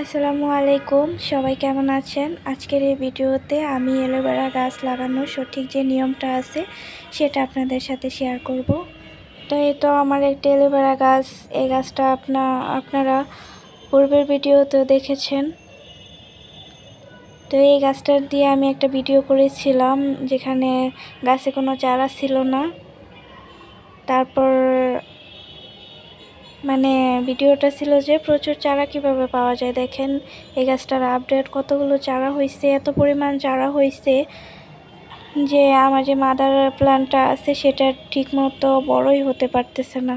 আসসালামু আলাইকুম সবাই কেমন আছেন? আজকের এই ভিডিওতে আমি এলোভেরা গাছ লাগানোর সঠিক যে নিয়মটা আছে, সেটা আপনাদের সাথে শেয়ার করব। তো এই তো আমার একটা এলোভেরা গাছ, এই গাছটা আপনা, আপনারা পূর্বের ভিডিওতেও দেখেছেন। তো এই গাছটা দিয়ে আমি একটা ভিডিও করেছিলাম, যেখানে গাছে কোনো চারা ছিল না। তারপর মানে ভিডিওটা ছিল যে প্রচুর চারা কীভাবে পাওয়া যায় দেখেন। এই গাছটার আপডেট কতগুলো চারা হয়েছে এত পরিমাণ চারা হয়েছে যে আমার যে মাদার প্ল্যান্টটা আছে সেটা ঠিকমতো বড়ই হতে পারতেছে না।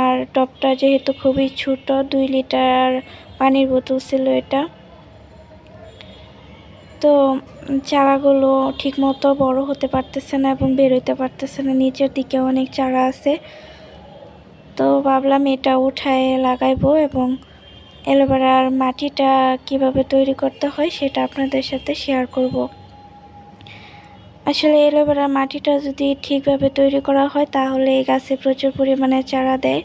আর টপটা যেহেতু খুবই ছোট, দুই লিটার পানির বোতল ছিল এটা। তো চারাগুলো ঠিকমতো বড় হতে পারতেছে না এবং বেরোতে পারতেছে না, নিচের দিকে অনেক চারা আছে। তো ভাবলাম এটা উঠায় লাগাইবো এবং অ্যালোভেরার মাটিটা কীভাবে তৈরি করতে হয় সেটা আপনাদের সাথে শেয়ার করব। আসলে অ্যালোভেরার মাটিটা যদি ঠিকভাবে তৈরি করা হয় তাহলে এই গাছে প্রচুর পরিমাণে চারা দেয়।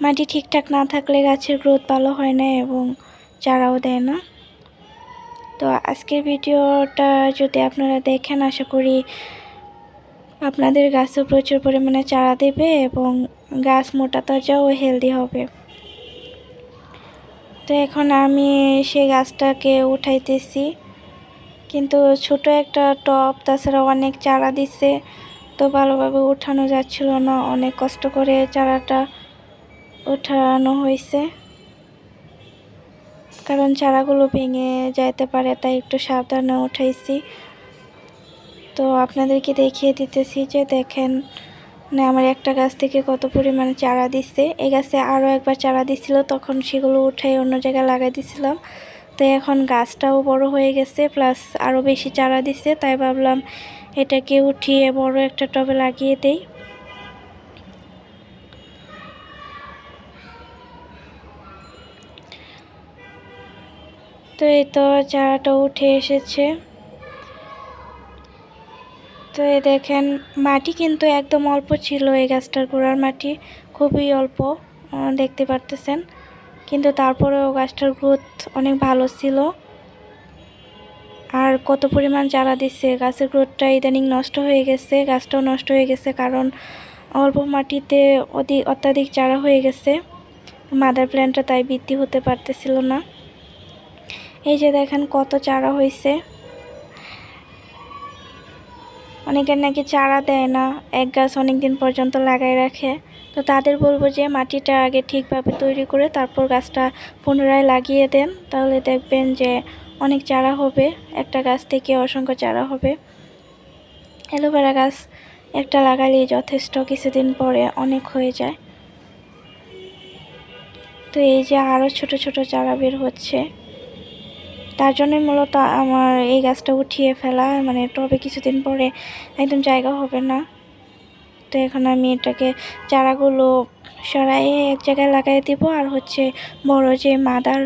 মাটি ঠিকঠাক না থাকলে গাছের গ্রোথ ভালো হয় না এবং চারাও দেয় না। তো আজকের ভিডিওটা যদি আপনারা দেখেন, আশা করি আপনাদের গাছও প্রচুর পরিমাণে চারা দেবে এবং গাছ মোটা তাজা ও হেলদি হবে। তো এখন আমি সেই গাছটাকে উঠাইতেছি। কিন্তু ছোট একটা টপ তাছাড়া অনেক চারা দিচ্ছে তো ভালোভাবে উঠানো যাচ্ছিল না, অনেক কষ্ট করে চারাটা উঠানো হয়েছে। কারণ চারাগুলো ভেঙে যাইতে পারে, তাই একটু সাবধানে উঠাইছি। তো আপনাদেরকে দেখিয়ে দিতেছি যে দেখেন মানে আমার একটা গাছ থেকে কত পরিমাণে চারা দিচ্ছে। এই গাছে আরও একবার চারা দিছিল, তখন সেগুলো উঠাই অন্য জায়গায় লাগাই দিছিলাম। তো এখন গাছটাও বড় হয়ে গেছে প্লাস আরও বেশি চারা দিছে তাই ভাবলাম এটাকে উঠিয়ে বড় একটা টবে লাগিয়ে দেই। তো এই তো চারাটা উঠে এসেছে। তো এই দেখেন, মাটি কিন্তু একদম অল্প ছিল এই গাছটার গোড়ার মাটি, খুবই অল্প দেখতে পারতেছেন। কিন্তু তারপরেও গাছটার গ্রোথ অনেক ভালো ছিল। আর কত পরিমাণ চারা দিচ্ছে, গাছের গ্রোথটা ইদানিং নষ্ট হয়ে গেছে, গাছটাও নষ্ট হয়ে গেছে কারণ অল্প মাটিতে অধিক অত্যাধিক চারা হয়ে গেছে। মাদার প্ল্যান্টটা তাই বৃদ্ধি হতে পারতেছিল না। এই যে দেখেন কত চারা হয়েছে অনেকের নাকি চারা দেয় না, এক গাছ অনেক দিন পর্যন্ত লাগাই রাখে। তো তাদের বলব যে মাটিটা আগে ঠিকভাবে তৈরি করে তারপর গাছটা পুনরায় লাগিয়ে দেন। তাহলে দেখবেন যে অনেক চারা হবে, একটা গাছ থেকে অসংখ্য চারা হবে। অ্যালোভেরা গাছ একটা লাগালেই যথেষ্ট কিছুদিন পরে অনেক হয়ে যায়। তো এই যে আরও ছোট ছোট চারা বের হচ্ছে। জন্যই মূলত আমার এই গাছটা উঠিয়ে ফেলা মানে টবে কিছুদিন পরে একদম জায়গা হবে না। তো এখন আমি এটাকে চারাগুলো সরাইয়ে এক জায়গায় লাগাই দিব, আর হচ্ছে বড় যে মাদার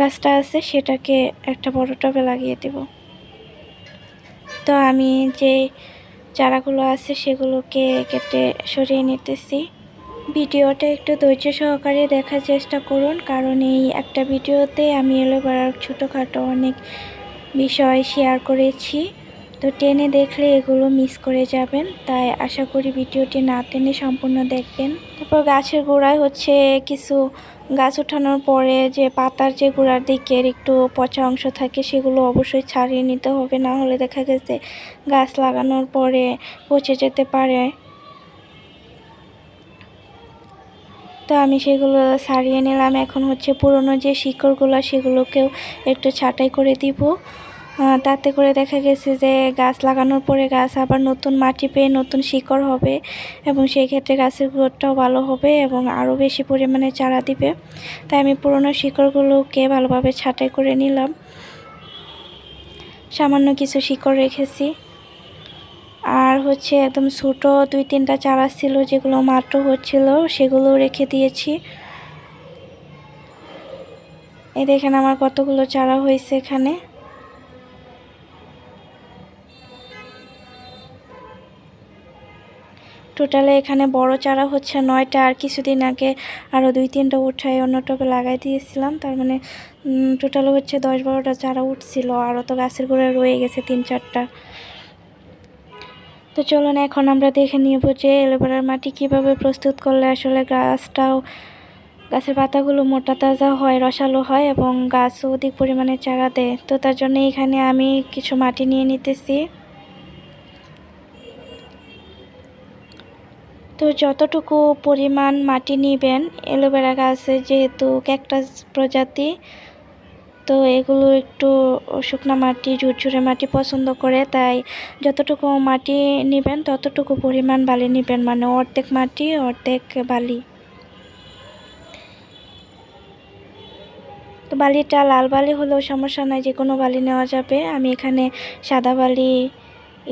গাছটা আছে সেটাকে একটা বড় টবে লাগিয়ে দেব। তো আমি যে চারাগুলো আছে সেগুলোকে কেটে সরিয়ে নিতেছি। ভিডিওটা একটু ধৈর্য সহকারে দেখার চেষ্টা করুন, কারণ এই একটা ভিডিওতে আমি এলোভেরার ছোটোখাটো অনেক বিষয় শেয়ার করেছি। তো টেনে দেখলে এগুলো মিস করে যাবেন, তাই আশা করি ভিডিওটি না টেনে সম্পূর্ণ দেখবেন। তারপর গাছের গোড়ায় হচ্ছে কিছু গাছ ওঠানোর পরে যে পাতার যে গোড়ার দিকের একটু পচা অংশ থাকে, সেগুলো অবশ্যই ছাড়িয়ে নিতে হবে, না হলে দেখা গেছে গাছ লাগানোর পরে পচে যেতে পারে। তো আমি সেগুলো সারিয়ে নিলাম। এখন হচ্ছে পুরনো যে শিকড়গুলো, সেগুলোকেও একটু ছাঁটাই করে দিব। তাতে করে দেখা গেছে যে গাছ লাগানোর পরে গাছ আবার নতুন মাটি পেয়ে নতুন শিকড় হবে এবং সেই ক্ষেত্রে গাছের গ্রোথটাও ভালো হবে এবং আরও বেশি পরিমাণে চারা দিবে। তাই আমি পুরনো শিকড়গুলোকে ভালোভাবে ছাঁটাই করে নিলাম। সামান্য কিছু শিকড় রেখেছি। হচ্ছে একদম ছোটো দুই তিনটা চারা ছিল যেগুলো মাত্র হচ্ছিল, সেগুলো রেখে দিয়েছি। এই দেখেন আমার কতগুলো চারা হয়েছে এখানে। টোটালে এখানে বড় চারা হচ্ছে নয়টা, আর কিছুদিন আগে আরও দুই তিনটা উঠায় অন্য টবে লাগাই দিয়েছিলাম। তার মানে টোটাল হচ্ছে দশ বারোটা চারা উঠছিল আরও তো গাছের গোড়ায় রয়ে গেছে তিন চারটা। তো চলুন, এখন আমরা দেখে নিব যে এলোভেরার মাটি কীভাবে প্রস্তুত করলে আসলে গাছটাও, গাছের পাতাগুলো মোটা তাজা হয়, রসালো হয় এবং গাছও অধিক পরিমাণে চারা দেয়। তো তার জন্য এখানে আমি কিছু মাটি নিয়ে নিতেছি। তো যতটুকু পরিমাণ মাটি নেবেন অ্যালোভেরা গাছে যেহেতু ক্যাকটাস প্রজাতি তো এগুলো একটু শুকনো মাটি, ঝুরঝুরে মাটি পছন্দ করে, তাই যতটুকু মাটি নেবেন, ততটুকু পরিমাণ বালি নেবেন মানে অর্ধেক মাটি, অর্ধেক বালি। তো বালিটা লাল বালি হলেও সমস্যা নাই যে কোনো বালি নেওয়া যাবে। আমি এখানে সাদা বালি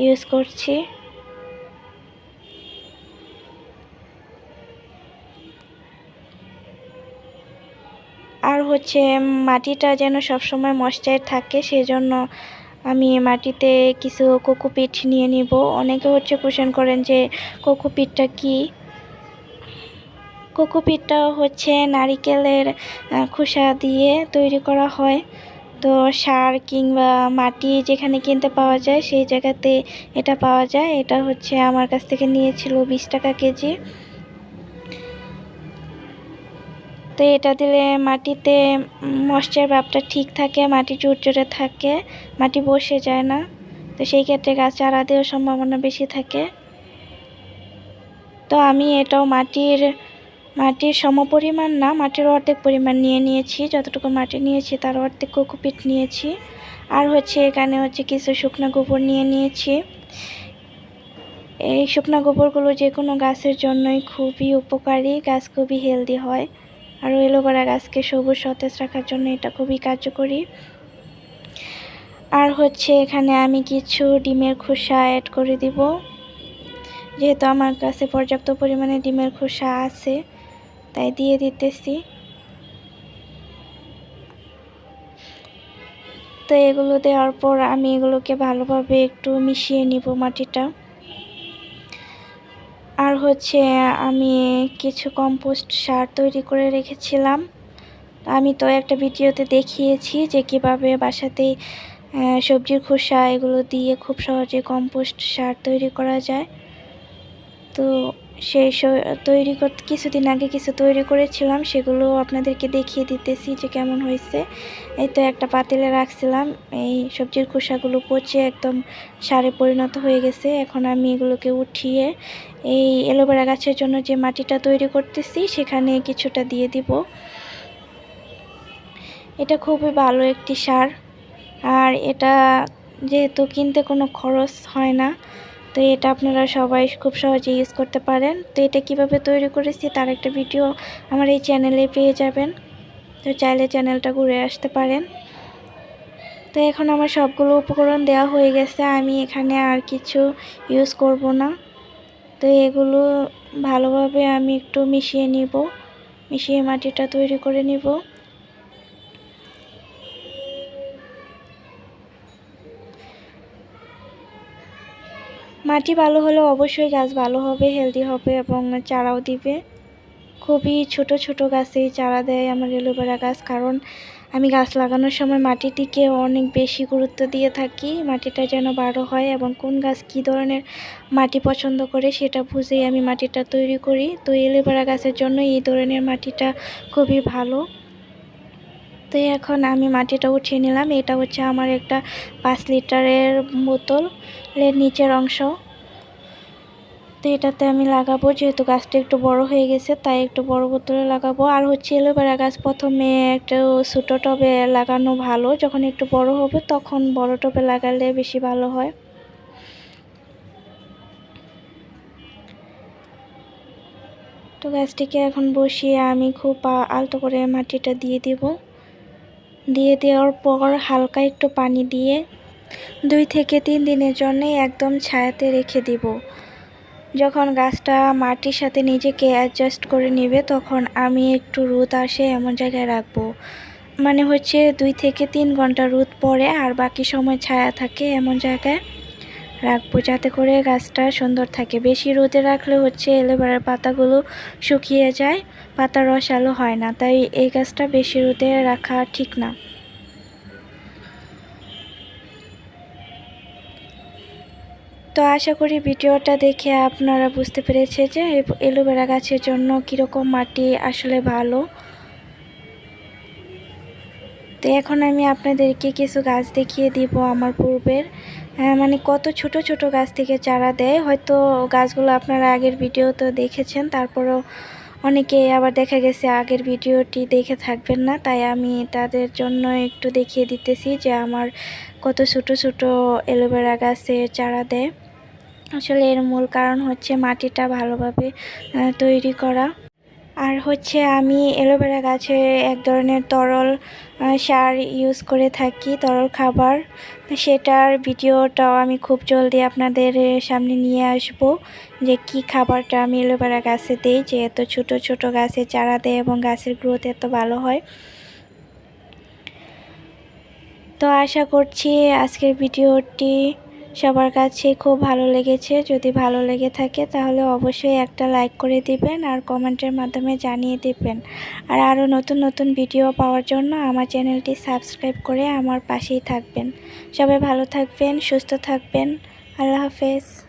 ইউজ করছি। হচ্ছে মাটিটা যেন সবসময় ময়শ্চার থাকে সেই জন্য আমি মাটিতে কিছু কোকোপিট নিয়ে নিব। অনেকে হচ্ছে কোশ্চেন করেন যে কোকোপিটটা কি? কোকোপিটটা হচ্ছে নারিকেলের খোসা দিয়ে তৈরি করা হয়। তো সার কিংবা মাটি যেখানে কিনতে পাওয়া যায়, সেই জায়গাতে এটা পাওয়া যায়। এটা হচ্ছে আমার কাছ থেকে নিয়েছিল বিশ টাকা কেজি। তো এটা দিলে মাটিতে মশ্চার ভাবটা ঠিক থাকে, মাটি চুরচুরে থাকে, মাটি বসে যায় না। তো সেই ক্ষেত্রে গাছ চারা দেওয়ার সম্ভাবনা বেশি থাকে। তো আমি এটাও মাটির মাটির সমপরিমাণ না, মাটির অর্ধেক পরিমাণ নিয়ে নিয়েছি। যতটুকু মাটি নিয়েছি তার অর্ধেক কোকোপিট নিয়েছি। আর হচ্ছে এখানে হচ্ছে কিছু শুকনো গোবর নিয়ে নিয়েছি। এই শুকনো গোবরগুলো যে কোনো গাছের জন্যই খুবই উপকারী, গাছ খুবই হেলদি হয়। আর এলোভেরা গাছকে সবুজ সতেজ রাখার জন্য এটা খুবই কার্যকরী। আর হচ্ছে এখানে আমি কিছু ডিমের খোসা অ্যাড করে দিব। যেহেতু আমার কাছে পর্যাপ্ত পরিমাণে ডিমের খোসা আছে, তাই দিয়ে দিতেছি। তো এগুলো দেওয়ার পর আমি এগুলোকে ভালোভাবে একটু মিশিয়ে নিব মাটিটা। আর হচ্ছে আমি কিছু কম্পোস্ট সার তৈরি করে রেখেছিলাম। আমি তো একটা ভিডিওতে দেখিয়েছি যে কীভাবে বাসাতেই সবজির খোসা এগুলো দিয়ে খুব সহজে কম্পোস্ট সার তৈরি করা যায়। তো সেই তৈরি করতে কিছুদিন আগে কিছু তৈরি করেছিলাম, সেগুলো আপনাদেরকে দেখিয়ে দিতেছি যে কেমন হয়েছে। এই তো একটা পাতিলে রাখছিলাম, এই সবজির খোসাগুলো পচে একদম সারে পরিণত হয়ে গেছে। এখন আমি এগুলোকে উঠিয়ে এই এলোভেরা গাছের জন্য যে মাটিটা তৈরি করতেছি, সেখানে কিছুটা দিয়ে দিব। এটা খুবই ভালো একটি সার, আর এটা যেহেতু কিনতে কোনো খরচ হয় না তো এটা আপনারা সবাই খুব সহজে ইউজ করতে পারেন। তো এটা কীভাবে তৈরি করেছি তার একটা ভিডিও আমার এই চ্যানেলে পেয়ে যাবেন। তো চাইলে চ্যানেলটা ঘুরে আসতে পারেন। তো এখন আমার সবগুলো উপকরণ দেওয়া হয়ে গেছে। আমি এখানে আর কিছু ইউজ করব না। তো এগুলো ভালোভাবে আমি একটু মিশিয়ে নিব। মিশিয়ে মাটিটা তৈরি করে নিব। মাটি ভালো হলে অবশ্যই গাছ ভালো হবে হেলদি হবে এবং চারাও দিবে। খুবই ছোট ছোট গাছেই চারা দেয় আমার এলোভেরা গাছ, কারণ আমি গাছ লাগানোর সময় মাটিটিকে অনেক বেশি গুরুত্ব দিয়ে থাকি, মাটিটা যেন বারো হয় এবং কোন গাছ কী ধরনের মাটি পছন্দ করে সেটা বুঝেই আমি মাটিটা তৈরি করি। তো এলোভেরা গাছের জন্য এই ধরনের মাটিটা খুবই ভালো। তো এখন আমি মাটিটা উঠিয়ে নিলাম। এটা হচ্ছে আমার একটা পাঁচ লিটারের বোতলের নিচের অংশ। তো এটাতে আমি লাগাবো, যেহেতু গাছটা একটু বড় হয়ে গেছে, তাই একটু বড় বোতলে লাগাবো। আর হচ্ছে এলোভেরা গাছ প্রথমে একটু ছোটো টবে লাগানো ভালো। যখন একটু বড় হবে, তখন বড় টবে লাগালে বেশি ভালো হয়। তো গাছটিকে এখন বসিয়ে আমি খুব আলতো করে মাটিটা দিয়ে দেব। দিয়ে দেওয়ার পর হালকা একটু পানি দিয়ে দুই থেকে তিন দিনের জন্য একদম ছায়াতে রেখে দিব। যখন গাছটা মাটির সাথে নিজেকে অ্যাডজাস্ট করে নেবে, তখন আমি একটু রোদ আসে এমন জায়গায় রাখব। মানে হচ্ছে দুই থেকে তিন ঘণ্টা রোদ পরে আর বাকি সময় ছায়া থাকে এমন জায়গায়। রাখব যাতে করে গাছটা সুন্দর থাকে। বেশি রোদে রাখলে হচ্ছে এলোভেরার পাতাগুলো শুকিয়ে যায় পাতা রসালো হয় না, তাই এই গাছটা বেশি রোদে রাখা ঠিক না। তো আশা করি ভিডিওটা দেখে আপনারা বুঝতে পেরেছে যে এলোভেরা গাছের জন্য কীরকম মাটি আসলে ভালো। তো এখন আমি আপনাদেরকে কিছু গাছ দেখিয়ে দিব আমার পূর্বের। মানে কত ছোট ছোট গাছ থেকে চারা দেয়। হয়তো গাছগুলো আপনারা আগের ভিডিও তো দেখেছেন, তারপরেও অনেকে আবার দেখা গেছে আগের ভিডিওটি দেখে থাকবেন না। তাই আমি তাদের জন্য একটু দেখিয়ে দিতেছি যে আমার কত ছোট ছোট অ্যালোভেরা গাছে চারা দেয়। আসলে এর মূল কারণ হচ্ছে মাটিটা ভালোভাবে তৈরি করা। আর হচ্ছে আমি অ্যালোভেরা গাছে এক ধরনের তরল সার ইউজ করে থাকি, তরল খাবার। সেটার ভিডিওটাও আমি খুব জলদি আপনাদের সামনে নিয়ে আসব যে কি খাবারটা আমি অ্যালোভেরা গাছে দিই, যে এত ছোট ছোট গাছে চারা দেয় এবং গাছের গ্রোথ এত ভালো হয়। তো আশা করছি আজকের ভিডিওটি সবার কাছে খুব ভালো লেগেছে। যদি ভালো লেগে থাকে তাহলে অবশ্যই একটা লাইক করে দিবেন আর কমেন্টের মাধ্যমে জানিয়ে দিবেন। আর আরও নতুন নতুন ভিডিও পাওয়ার জন্য আমার চ্যানেলটি সাবস্ক্রাইব করে আমার পাশেই থাকবেন। সবাই ভালো থাকবেন, সুস্থ থাকবেন। আল্লাহ হাফেজ।